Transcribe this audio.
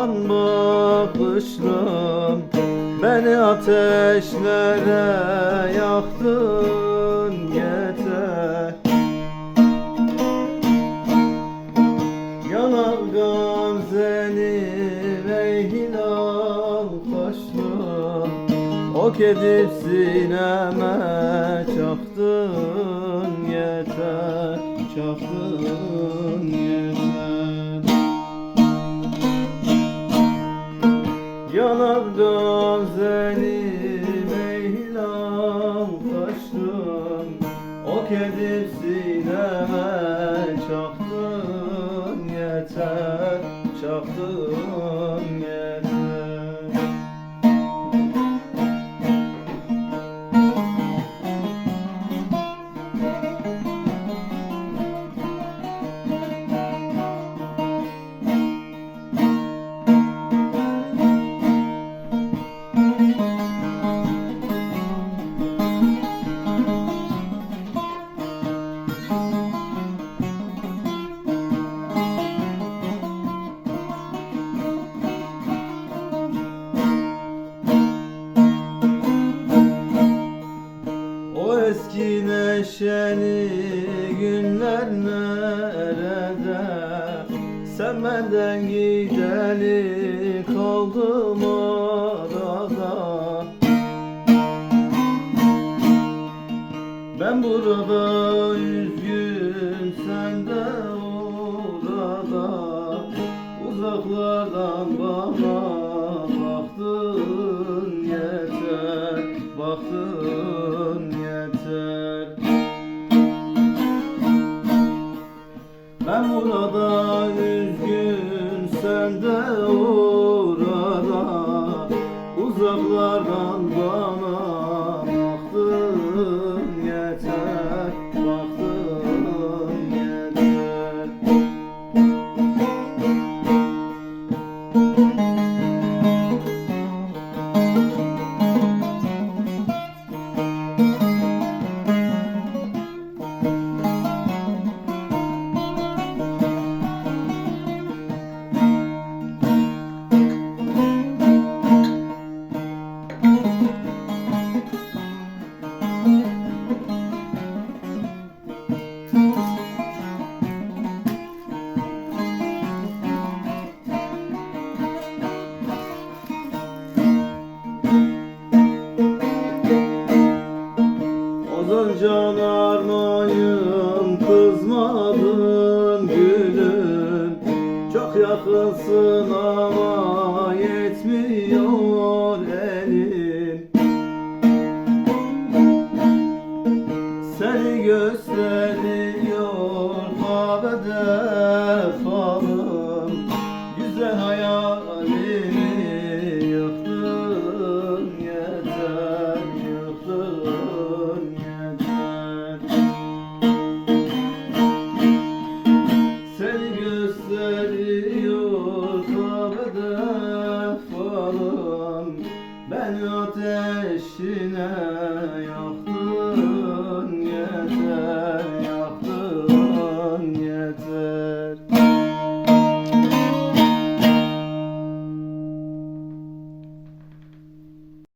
filan bakışlım Beni ateşlere yaktın yeter. Yanar gamzeni ey hilal kaşlım Ok edip sineme çaktın yeter Çaktın Yanar gözlerim ey hilal kaşlım Ok edip sineme çaktın yeter günler nerede? Sen benden gideli kaldım arada? Ben burada Ben burada üzgün sen de orada Uzaklardan bana kızmadın gülüm Çok yakınsın ama yetmiyor elin. Seni gösteriyor kahvede ateşine yaktın yeter